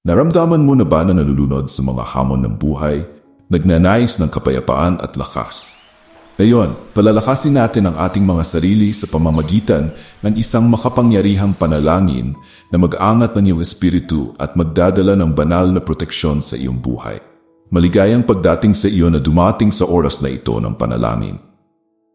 Naramdaman mo na ba na nalulunod sa mga hamon ng buhay, nagnanais ng kapayapaan at lakas? Ngayon, palalakasin natin ang ating mga sarili sa pamamagitan ng isang makapangyarihang panalangin na mag-angat ng iyong espiritu at magdadala ng banal na proteksyon sa iyong buhay. Maligayang pagdating sa iyo na dumating sa oras na ito ng panalangin.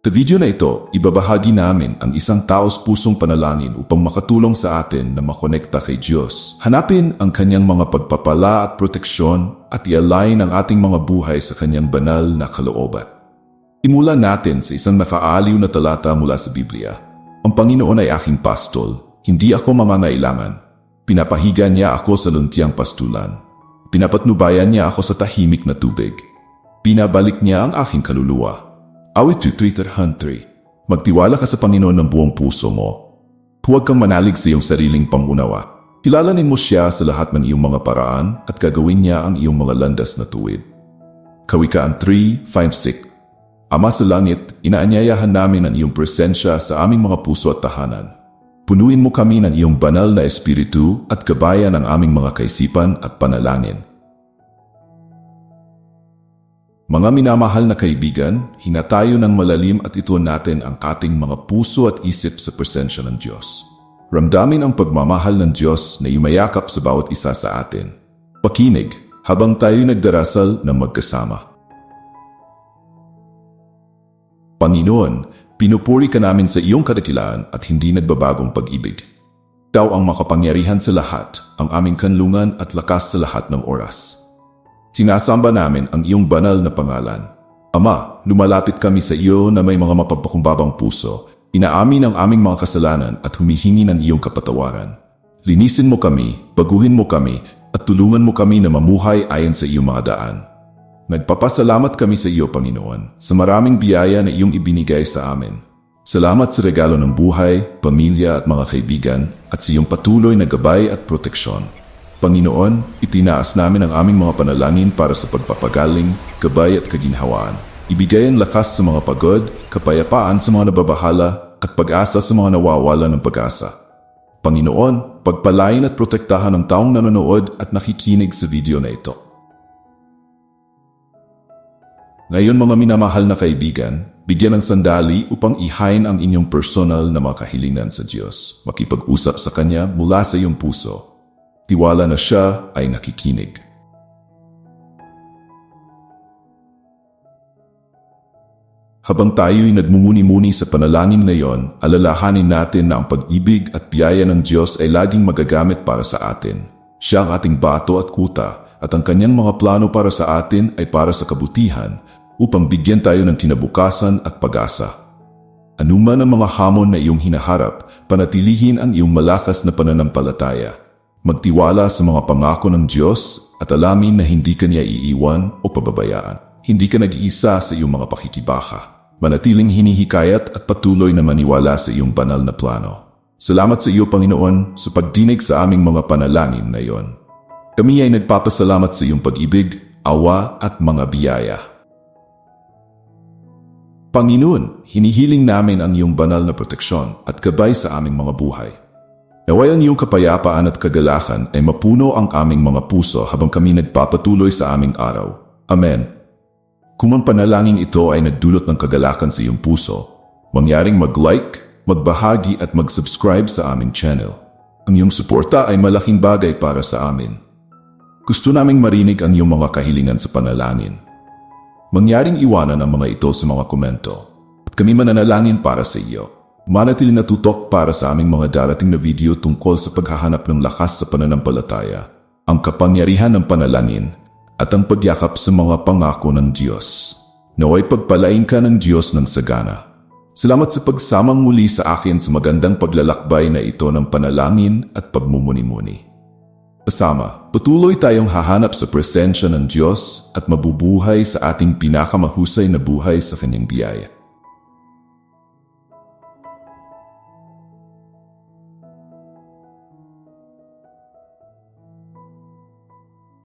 Sa video na ito, ibabahagi namin ang isang taos pusong panalangin upang makatulong sa atin na makonekta kay Diyos. Hanapin ang kanyang mga pagpapala at proteksyon at i-align ang ating mga buhay sa kanyang banal na kalooban. Imulan natin sa isang nakaaliw na talata mula sa Biblia. Ang Panginoon ay aking pastol, hindi ako mangangailangan. Pinapahiga niya ako sa luntiang pastulan. Pinapatnubayan niya ako sa tahimik na tubig. Pinabalik niya ang aking kaluluwa. Awit 2.3 Magtiwala ka sa Panginoon ng buong puso mo. Huwag kang manalig sa iyong sariling pangunawa. Kilalanin mo siya sa lahat ng iyong mga paraan at gagawin niya ang iyong mga landas na tuwid. Kawikaan 3.5.6 Ama sa langit, inaanyayahan namin ang iyong presensya sa aming mga puso at tahanan. Punuin mo kami ng iyong banal na espiritu at gabayan ang aming mga kaisipan at panalangin. Mga minamahal na kaibigan, hinatayo ng malalim at ituon natin ang ating mga puso at isip sa presensya ng Diyos. Ramdamin ang pagmamahal ng Diyos na yumayakap sa bawat isa sa atin. Pakinig habang tayo nagdarasal ng magkasama. Panginoon, pinupuri ka namin sa iyong kadakilaan at hindi nagbabagong pag-ibig. Ikaw ang makapangyarihan sa lahat, ang aming kanlungan at lakas sa lahat ng oras. Sinasamba namin ang iyong banal na pangalan. Ama, lumalapit kami sa iyo na may mga mapagpakumbabang puso, inaamin ang aming mga kasalanan at humihingi ng iyong kapatawaran. Linisin mo kami, baguhin mo kami, at tulungan mo kami na mamuhay ayon sa iyong mga daan. Nagpapasalamat kami sa iyo, Panginoon, sa maraming biyaya na iyong ibinigay sa amin. Salamat sa regalo ng buhay, pamilya at mga kaibigan at sa iyong patuloy na gabay at proteksyon. Panginoon, itinaas namin ang aming mga panalangin para sa pagpapagaling, gabay at kaginhawaan. Ibigay ang lakas sa mga pagod, kapayapaan sa mga nababahala, at pag-asa sa mga nawawala ng pag-asa. Panginoon, pagpalain at protektahan ang taong nanonood at nakikinig sa video na ito. Ngayon mga minamahal na kaibigan, bigyan ng sandali upang ihain ang inyong personal na mga kahilingan sa Diyos. Makipag-usap sa Kanya mula sa iyong puso. Tiwala na siya ay nakikinig. Habang tayo'y nagmumuni-muni sa panalangin ngayon, alalahanin natin na ang pag-ibig at biyaya ng Diyos ay laging magagamit para sa atin. Siya ang ating bato at kuta at ang kanyang mga plano para sa atin ay para sa kabutihan upang bigyan tayo ng kinabukasan at pag-asa. Anuman ang mga hamon na iyong hinaharap, panatilihin ang iyong malakas na pananampalataya. Magtiwala sa mga pangako ng Diyos at alamin na hindi ka niya iiwan o pababayaan. Hindi ka nag-iisa sa iyong mga pakikibaka. Manatiling hinihikayat at patuloy na maniwala sa iyong banal na plano. Salamat sa iyo, Panginoon, sa pagdinig sa aming mga panalangin na iyon. Kami ay nagpapasalamat sa iyong pag-ibig, awa at mga biyaya. Panginoon, hinihiling namin ang iyong banal na proteksyon at gabay sa aming mga buhay. Naway ang iyong kapayapaan at kagalakan ay mapuno ang aming mga puso habang kami nagpapatuloy sa aming araw. Amen. Kung ang panalangin ito ay nagdulot ng kagalakan sa iyong puso, mangyaring mag-like, magbahagi at mag-subscribe sa aming channel. Ang iyong suporta ay malaking bagay para sa amin. Gusto naming marinig ang iyong mga kahilingan sa panalangin. Mangyaring iwanan ang mga ito sa mga komento at kami mananalangin para sa iyo. Manatili na tutok para sa aming mga darating na video tungkol sa paghahanap ng lakas sa pananampalataya, ang kapangyarihan ng panalangin, at ang pagyakap sa mga pangako ng Diyos. Naway pagpalain ka ng Diyos ng sagana. Salamat sa pagsamang muli sa akin sa magandang paglalakbay na ito ng panalangin at pagmumuni-muni. Kasama, patuloy tayong hahanap sa presensya ng Diyos at mabubuhay sa ating pinakamahusay na buhay sa Kanyang biyaya.